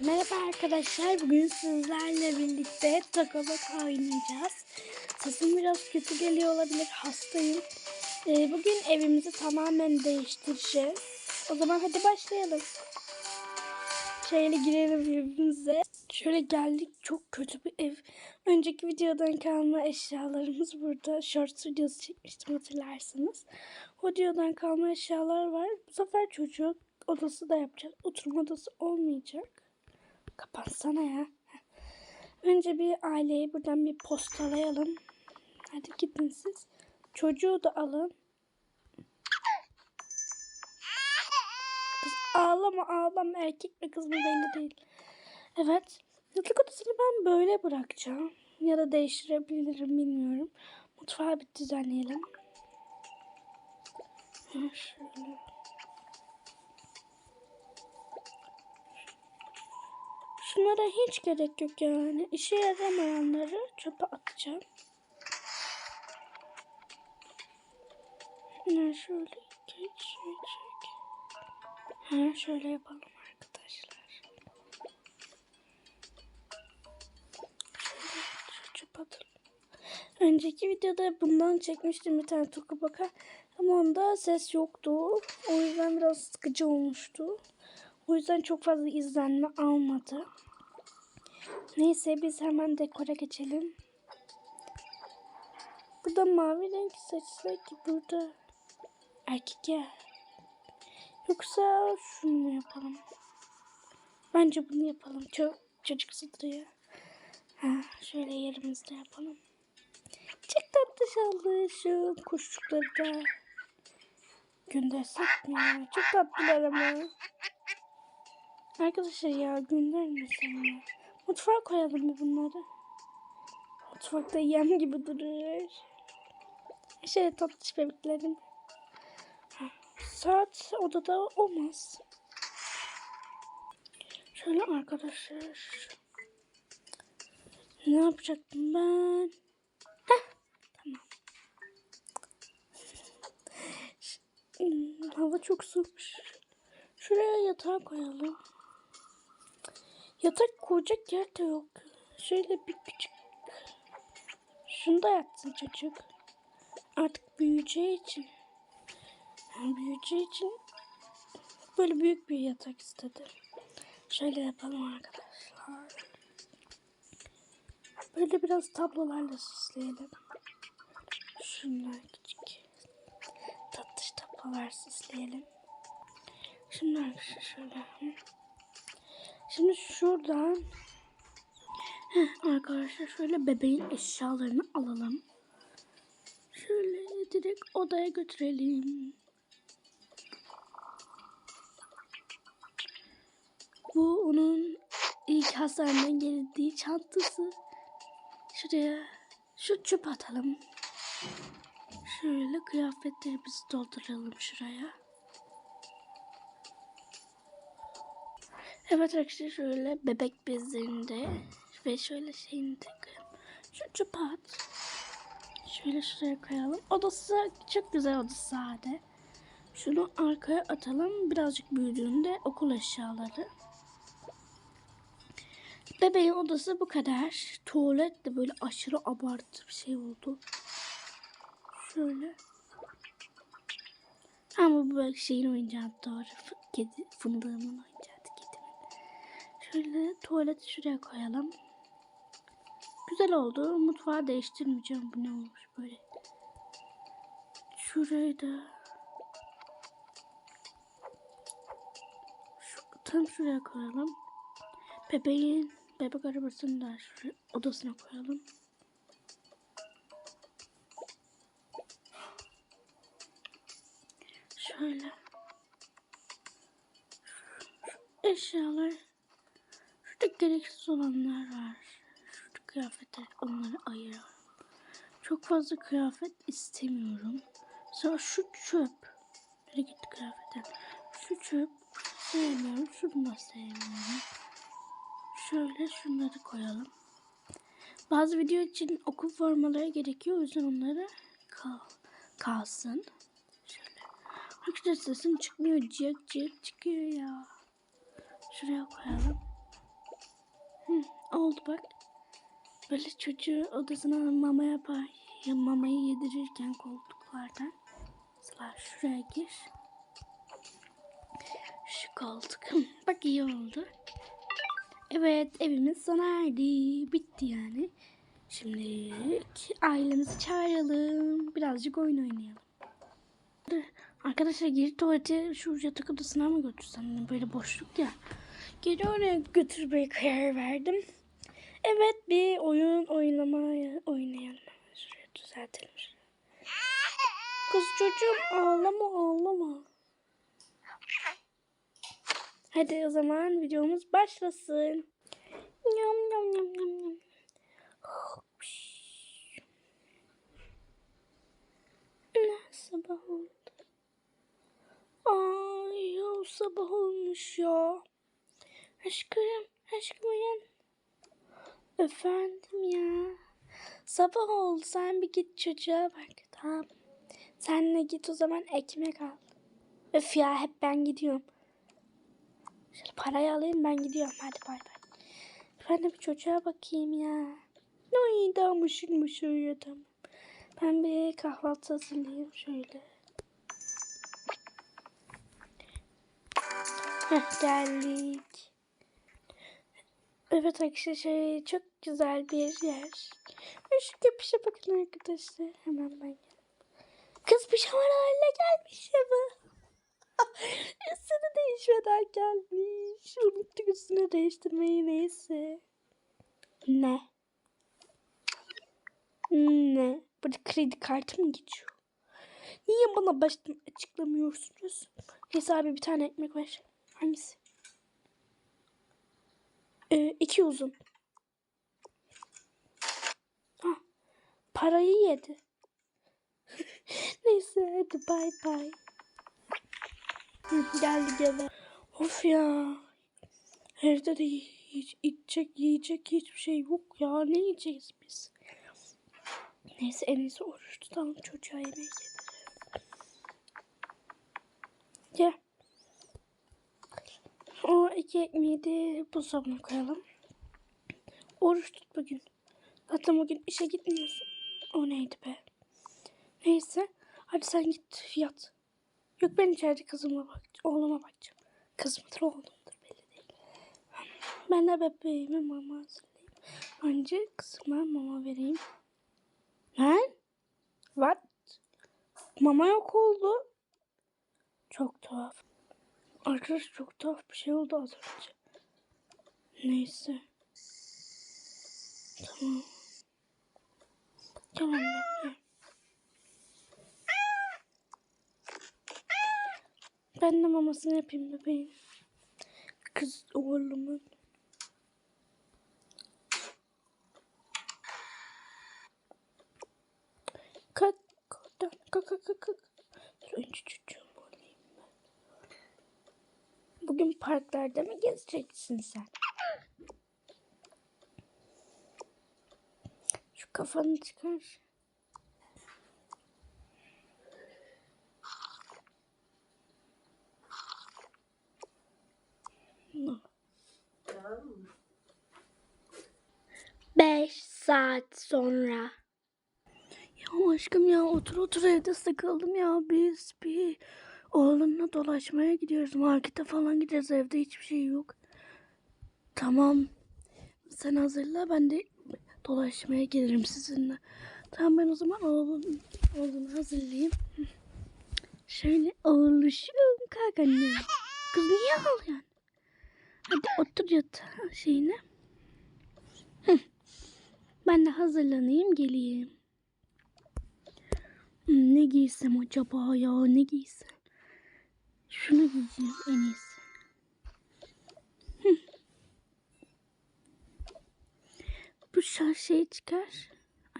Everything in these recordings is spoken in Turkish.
Merhaba arkadaşlar. Bugün sizlerle birlikte takabak oynayacağız. Sesim biraz kötü geliyor olabilir. Hastayım. Ee, bugün evimizi tamamen değiştireceğiz. O zaman hadi başlayalım. Şöyle girelim evimize. Şöyle geldik. Çok kötü bir ev. Önceki videodan kalma eşyalarımız burada. Short videosu çekmiştim hatırlarsınız. O videodan kalma eşyalar var. Bu sefer çocuk odası da yapacağız. Oturma odası olmayacak. Kapansana ya. Önce bir aileyi buradan bir postalayalım. Hadi gidin siz. Çocuğu da alın. Kız ağlama ağlama erkek mi kız mı belli değil. Evet. Yatak odasını ben böyle bırakacağım. Ya da değiştirebilirim bilmiyorum. Mutfağı bir düzenleyelim. Şöyle. Şunlara hiç gerek yok yani. İşe yaramayanları çöpe atacağım. Ne şöyle geçecek. Ha şöyle yapalım arkadaşlar. Şöyle çöpe atalım. Önceki videoda bundan çekmiştim bir tane toka baka. Ama onda ses yoktu. O yüzden biraz sıkıcı olmuştu. O yüzden çok fazla izlenme almadı. Neyse biz hemen dekora geçelim. Burada mavi renk seçsek burada erkek ya. Yoksa şunu mu yapalım? Bence bunu yapalım. Çok çocuk duruyor. Ha, şöyle yerimizde yapalım. Çok tatlı çaldı şu kuşçukları da. Göndersek mi? Çok tatlılar ama. Arkadaşlar ya göndermesem ya. Mutfağa koyalım mı bunları? Mutfakta yem gibi duruyor. Şöyle tatlış bebeklerim. Saat odada olmaz. Şöyle arkadaşlar. Ne yapacaktım ben? Heh, tamam. Hmm, Hava çok soğukmuş. Şuraya yatağı koyalım. Yatak koyacak yer de yok. Şöyle bir küçük. Şunda yatsın çocuk. Artık büyüyeceği için. Büyüyeceği için böyle büyük bir yatak istedi. Şöyle yapalım arkadaşlar. Böyle biraz tablolarla süsleyelim. Şunlar küçük. Tatlış tablolar süsleyelim. Arkadaşlar şöyle. Şimdi şuradan Heh, arkadaşlar şöyle bebeğin eşyalarını alalım. Şöyle direkt odaya götürelim. Bu onun ilk hastaneden geldiği çantası. Şuraya şu çöp atalım. Şöyle kıyafetlerimizi dolduralım şuraya. Evet arkadaşlar şöyle bebek bezlerinde ve şöyle şeyini koyalım. Şu çöpe at. Şöyle şuraya koyalım. Odası çok güzel odası sade. Şunu arkaya atalım. Birazcık büyüdüğünde okul eşyaları. Bebeğin odası bu kadar. Tuvalet de böyle aşırı abartı bir şey oldu. Şöyle. Ama bu böyle şeyin oyuncağı doğru. Kedi, fındığımın oyuncağı. Şöyle tuvaleti şuraya koyalım. Güzel oldu. Mutfağı değiştirmeyeceğim. Bu ne olmuş böyle. Şurayı da şu, tam şuraya koyalım. Bebeğin bebek arabasını da şuraya, odasına koyalım. Şöyle. Şu eşyalar. Şurada gereksiz olanlar var. Şurada kıyafetler onları ayıralım. Çok fazla kıyafet istemiyorum. Sonra şu çöp. Nereye gitti kıyafetler? Şu çöp sevmiyorum. Şunu da sevmiyorum. Şöyle şunları koyalım. Bazı video için okul formaları gerekiyor. O yüzden onları kal kalsın. Şöyle. Arkadaşlar sesim çıkmıyor. Cık cık çıkıyor ya. Şuraya koyalım. Oldu bak. Böyle çocuğu odasına mama yapar. Ya mamayı yedirirken koltuklardan. Mesela şuraya gir. Şu koltuk. Bak iyi oldu. Evet evimiz sona erdi. Bitti yani. Şimdi ailemizi çağıralım. Birazcık oyun oynayalım. Arkadaşlar geri tuvalete şu yatak odasına mı götürsem? Böyle boşluk ya. Geri oraya götürmeye karar verdim. Evet bir oyun oynamaya oynayalım. Şuraya düzeltelim. Kız çocuğum ağlama ağlama. Hadi o zaman videomuz başlasın. Yam yam yam yam yam. Sabah oldu? Ay ya sabah olmuş ya. Aşkım, aşkım uyan. Efendim ya. Sabah oldu sen bir git çocuğa bak tamam. Sen de git o zaman ekmek al. Öf ya hep ben gidiyorum. Şöyle parayı alayım ben gidiyorum hadi bay bay. Ben de bir çocuğa bakayım ya. Ay daha mışık mışık uyuyor. Ben bir kahvaltı hazırlayayım şöyle. Heh, geldik. Evet arkadaşlar çok güzel bir yer. Şu köpüşe bakın arkadaşlar. Hemen ben geldim. Kız pijamalarla gelmiş ya bu. Üstünü değişmeden gelmiş. Unuttuk üstünü değiştirmeyi neyse. Ne? Ne? Burada kredi kartı mı geçiyor? Niye bana baştan açıklamıyorsunuz? Neyse abi bir tane ekmek ver. Hangisi? Ee, iki uzun. Ha, parayı yedi. Neyse hadi bay bay. Geldi gene. Of ya. Evde de hiç içecek yiyecek hiçbir şey yok ya. Ne yiyeceğiz biz? Neyse en iyisi oruç tutalım çocuğa yemek yedirelim. Gel. O iki ekmeği buzdolabına koyalım. Oruç tut bugün. Zaten bugün işe gitmiyorsun. O neydi be? Neyse. Hadi sen git yat. Yok ben içeride kızıma bak, oğluma bakacağım. Kız mıdır oğlumdur belli değil. Ben de bebeğime mama hazırlayayım. Önce kızıma mama vereyim. Ne? What? Mama yok oldu. Çok tuhaf. Arkadaş çok tuhaf bir şey oldu az önce. Neyse. Tamam. Tamam annem. Ben de mamasını yapayım bebeğin. Kız oğlumun. Kalk, kalk, kalk, kalk, kalk, kalk. Dur önce çocuğumu alayım ben. Bugün parklarda mı gezeceksin sen? Şu kafanı çıkar. Beş saat sonra. Ya aşkım ya otur otur evde sıkıldım ya biz bir oğlumla dolaşmaya gidiyoruz markete falan gideceğiz evde hiçbir şey yok. Tamam sen hazırla ben de dolaşmaya gelirim sizinle. Tamam ben o zaman oğlum, oğlumu hazırlayayım. Şöyle oğluşum kalk anne. Kız niye ağlıyorsun? Hadi otur yatağa şeyine. Ben de hazırlanayım geleyim. Hmm, ne giysem acaba ya ne giysem? Şunu giyeceğim en iyisi. Bu şarj şeyi çıkar.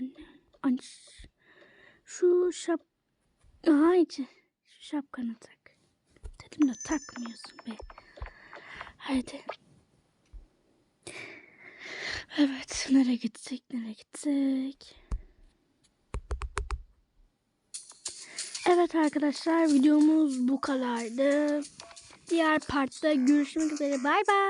Anne, anne. Şu şap... İçi. Şu şapkanı tak. Dedim de takmıyorsun be. Haydi. Evet, nereye gitsek, nereye gitsek? Evet arkadaşlar, videomuz bu kadardı. Diğer partta görüşmek üzere. Bay bay.